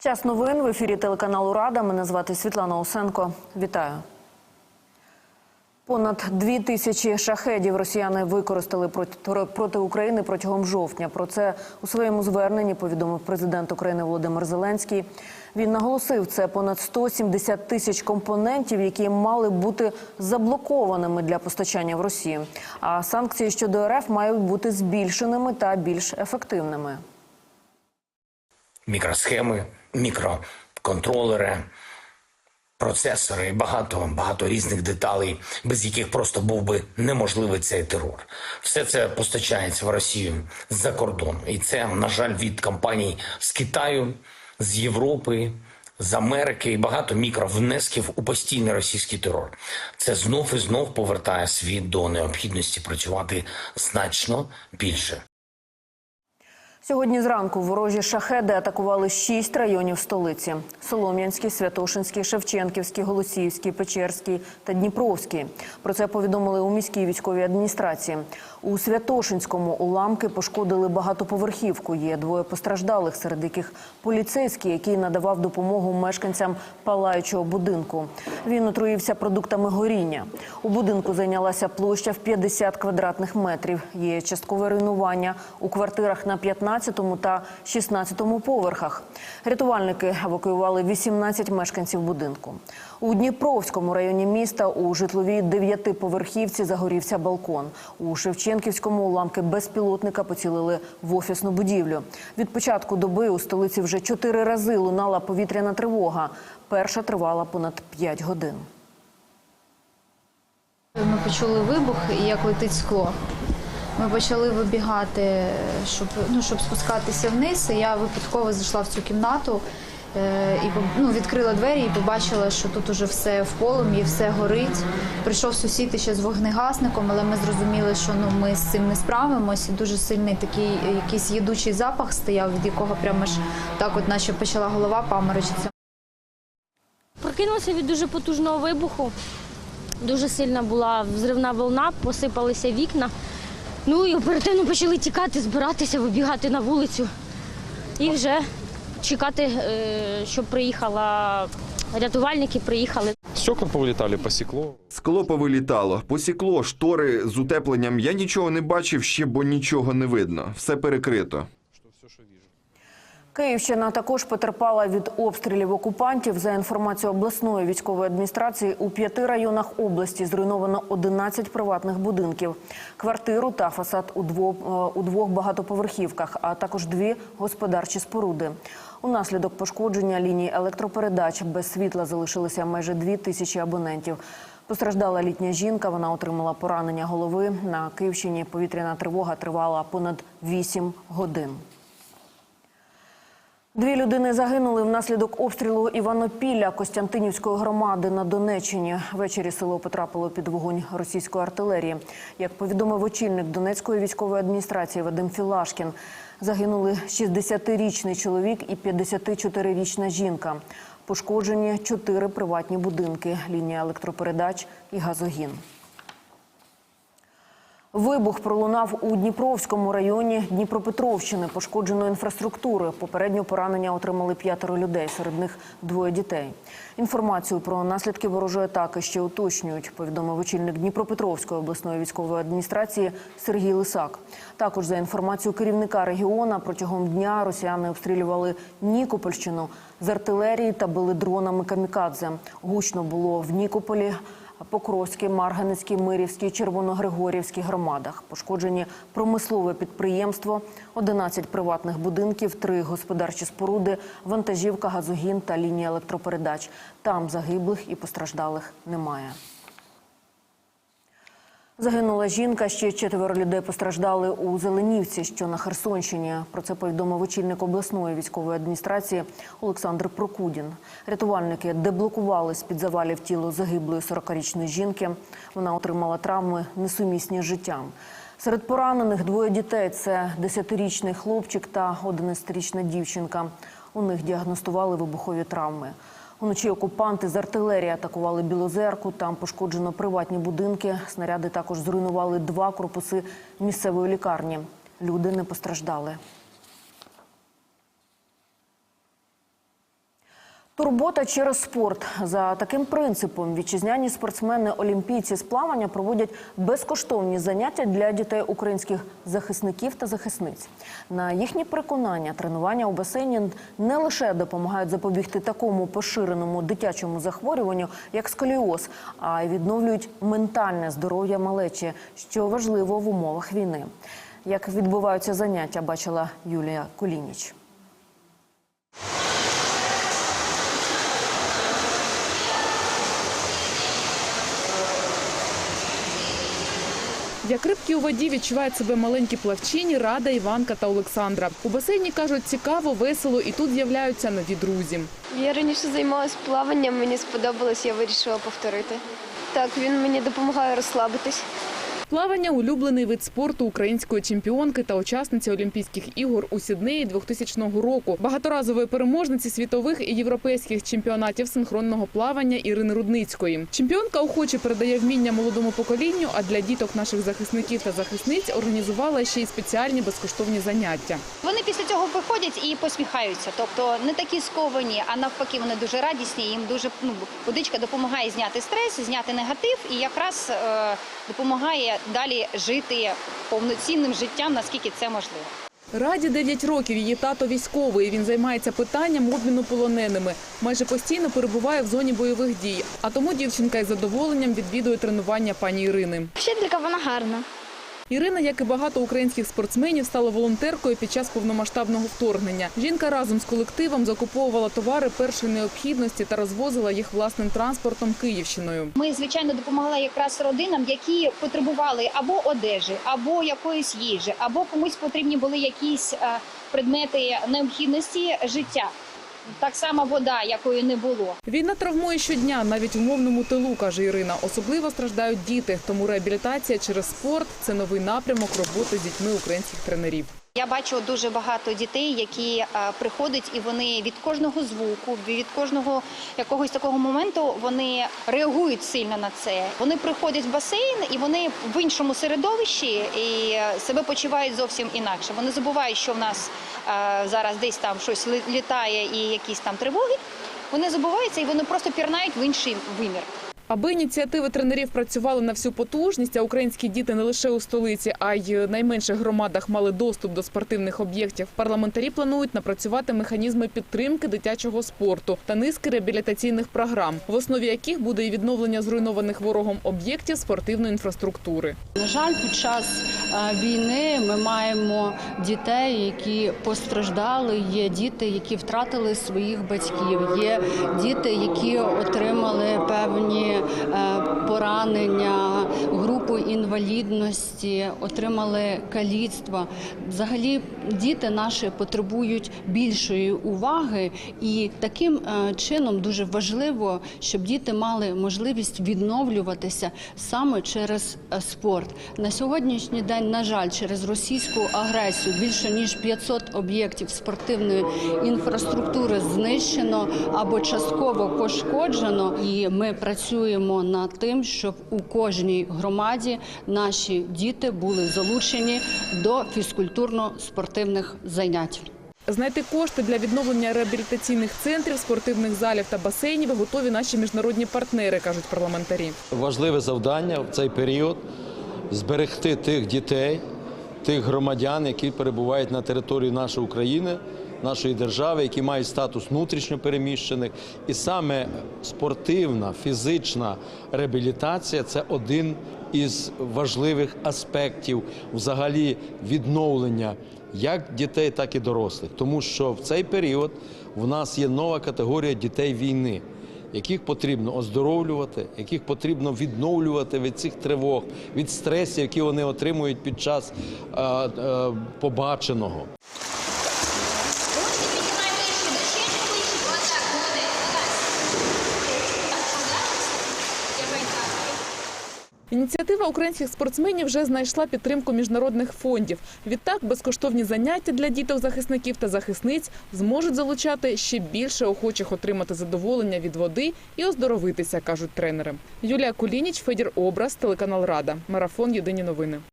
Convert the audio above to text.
Час новин в ефірі телеканалу Рада. Мене звати Світлана Осенко. Вітаю. Понад дві тисячі шахедів росіяни використали проти, проти України протягом жовтня. Про це у своєму зверненні повідомив президент України Володимир Зеленський. Він наголосив, це понад 170 тисяч компонентів, які мали бути заблокованими для постачання в Росію. А санкції щодо РФ мають бути збільшеними та більш ефективними. Мікросхеми, мікроконтролери, процесори, багато багато різних деталей, без яких просто був би неможливий цей терор. Все це постачається в Росію з-за кордону, і це на жаль від компаній з Китаю, з Європи. З Америки і багато мікровнесків у постійний російський терор. Це знов і знов повертає світ до необхідності працювати значно більше. Сьогодні зранку ворожі шахеди атакували шість районів столиці: Солом'янський, Святошинський, Шевченківський, Голосіївський, Печерський та Дніпровський. Про це повідомили у міській військовій адміністрації. У Святошинському уламки пошкодили багатоповерхівку. Є двоє постраждалих, серед яких поліцейський, який надавав допомогу мешканцям палаючого будинку. Він отруївся продуктами горіння. У будинку зайнялася площа в 50 квадратних метрів. Є часткове руйнування у квартирах на 15 та 16 поверхах. Рятувальники евакуювали 18 мешканців будинку. У Дніпровському районі міста у житловій дев'ятиповерхівці загорівся балкон. У Шевченківському уламки безпілотника поцілили в офісну будівлю. Від початку доби у столиці вже чотири рази лунала повітряна тривога. Перша тривала понад 5 годин. Ми почули вибух і як летить скло. Ми почали вибігати, щоб ну щоб спускатися вниз. Я випадково зайшла в цю кімнату і ну, відкрила двері і побачила, що тут уже все в полум'ї, все горить. Прийшов сусід ще з вогнегасником, але ми зрозуміли, що ну ми з цим не справимося. Дуже сильний такий якийсь їдучий запах стояв, від якого прямо ж так, от наче почала голова паморочитися. Прокинулася від дуже потужного вибуху. Дуже сильна була взривна волна, посипалися вікна. Ну і оперативно почали тікати, збиратися, вибігати на вулицю і вже чекати, е, щоб приїхала рятувальники, приїхали. Стекла повылетали, посекло. Скло повилітало, посікло, штори з утепленням. Я нічого не бачив ще, бо нічого не видно. Все перекрито. Київщина також потерпала від обстрілів окупантів. За інформацією обласної військової адміністрації, у п'яти районах області зруйновано 11 приватних будинків, квартиру та фасад у двох, у двох багатоповерхівках, а також дві господарчі споруди. Унаслідок пошкодження лінії електропередач без світла залишилися майже дві тисячі абонентів. Постраждала літня жінка. Вона отримала поранення голови. На Київщині повітряна тривога тривала понад 8 годин. Дві людини загинули внаслідок обстрілу Іванопілля Костянтинівської громади на Донеччині. Ввечері село потрапило під вогонь російської артилерії. Як повідомив очільник Донецької військової адміністрації Вадим Філашкін, загинули 60-річний чоловік і 54-річна жінка. Пошкоджені чотири приватні будинки, лінія електропередач і газогін. Вибух пролунав у Дніпровському районі Дніпропетровщини. Пошкоджено інфраструктури. Попередньо поранення отримали п'ятеро людей, серед них двоє дітей. Інформацію про наслідки ворожої атаки ще уточнюють. Повідомив очільник Дніпропетровської обласної військової адміністрації Сергій Лисак. Також за інформацією керівника регіона протягом дня росіяни обстрілювали Нікопольщину з артилерії та били дронами камікадзе. Гучно було в Нікополі. Покровській, Марганецькій, Мирівській, Червоногригорівській громадах. Пошкоджені промислове підприємство, 11 приватних будинків, 3 господарчі споруди, вантажівка, газогін та лінія електропередач. Там загиблих і постраждалих немає. Загинула жінка, ще четверо людей постраждали у Зеленівці, що на Херсонщині. Про це повідомив очільник обласної військової адміністрації Олександр Прокудін. Рятувальники деблокували з-під завалів тіло загиблої 40-річної жінки. Вона отримала травми несумісні з життям. Серед поранених двоє дітей це 10-річний хлопчик та 11-річна дівчинка. У них діагностували вибухові травми. Уночі окупанти з артилерії атакували Білозерку. Там пошкоджено приватні будинки. Снаряди також зруйнували два корпуси місцевої лікарні. Люди не постраждали. Турбота через спорт за таким принципом вітчизняні спортсмени-олімпійці з плавання проводять безкоштовні заняття для дітей українських захисників та захисниць. На їхні переконання тренування у басейні не лише допомагають запобігти такому поширеному дитячому захворюванню, як сколіоз, а й відновлюють ментальне здоров'я малечі, що важливо в умовах війни. Як відбуваються заняття, бачила Юлія Кулініч. Як рибки у воді відчувають себе маленькі плавчині Рада, Іванка та Олександра. У басейні кажуть, цікаво, весело, і тут з'являються нові друзі. Я раніше займалася плаванням, мені сподобалось, я вирішила повторити. Так, він мені допомагає розслабитись. Плавання улюблений вид спорту української чемпіонки та учасниці Олімпійських ігор у Сіднеї 2000 року, багаторазової переможниці світових і європейських чемпіонатів синхронного плавання Ірини Рудницької. Чемпіонка охоче передає вміння молодому поколінню. А для діток наших захисників та захисниць організувала ще й спеціальні безкоштовні заняття. Вони після цього виходять і посміхаються, тобто не такі сковані, а навпаки, вони дуже радісні. Їм дуже ну водичка допомагає зняти стрес, зняти негатив і якраз е, допомагає далі жити повноцінним життям, наскільки це можливо. Раді 9 років її тато військовий. Він займається питанням обміну полоненими. Майже постійно перебуває в зоні бойових дій. А тому дівчинка із задоволенням відвідує тренування пані Ірини. Вчителька вона гарна. Ірина, як і багато українських спортсменів, стала волонтеркою під час повномасштабного вторгнення. Жінка разом з колективом закуповувала товари першої необхідності та розвозила їх власним транспортом Київщиною. Ми звичайно допомагали якраз родинам, які потребували або одежі, або якоїсь їжі, або комусь потрібні були якісь е, предмети необхідності життя. Так само вода, якої не було. Війна травмує щодня, навіть в мовному тилу, каже Ірина. Особливо страждають діти. Тому реабілітація через спорт це новий напрямок роботи з дітьми українських тренерів. Я бачу дуже багато дітей, які е, приходять, і вони від кожного звуку, від кожного якогось такого моменту вони реагують сильно на це. Вони приходять в басейн і вони в іншому середовищі і е, себе почувають зовсім інакше. Вони забувають, що в нас е, зараз десь там щось лі- літає і якісь там тривоги. Вони забуваються і вони просто пірнають в інший вимір. Аби ініціативи тренерів працювали на всю потужність, а українські діти не лише у столиці, а й найменших громадах мали доступ до спортивних об'єктів. Парламентарі планують напрацювати механізми підтримки дитячого спорту та низки реабілітаційних програм, в основі яких буде і відновлення зруйнованих ворогом об'єктів спортивної інфраструктури. На жаль, під час е, війни ми маємо дітей, які постраждали. Є діти, які втратили своїх батьків. Є діти, які отримали певні поранення, групу інвалідності, отримали каліцтва. Взагалі, діти наші потребують більшої уваги, і таким е, чином дуже важливо, щоб діти мали можливість відновлюватися саме через е, спорт. На сьогоднішній день, на жаль, через російську агресію більше ніж 500 об'єктів спортивної інфраструктури знищено або частково пошкоджено. І ми працюємо над тим, щоб у кожній громаді наші діти були залучені до фізкультурно-спортивних занять. Знайти кошти для відновлення реабілітаційних центрів, спортивних залів та басейнів готові наші міжнародні партнери, кажуть парламентарі. Важливе завдання в цей період зберегти тих дітей, тих громадян, які перебувають на території нашої України, нашої держави, які мають статус внутрішньо переміщених. І саме спортивна, фізична реабілітація це один із важливих аспектів взагалі відновлення як дітей, так і дорослих. Тому що в цей період в нас є нова категорія дітей війни яких потрібно оздоровлювати, яких потрібно відновлювати від цих тривог, від стресів, які вони отримують під час е, е, побаченого. Ініціатива українських спортсменів вже знайшла підтримку міжнародних фондів. Відтак, безкоштовні заняття для діток захисників та захисниць зможуть залучати ще більше охочих отримати задоволення від води і оздоровитися, кажуть тренери. Юлія Кулініч, Федір Образ, телеканал Рада. Марафон Єдині новини.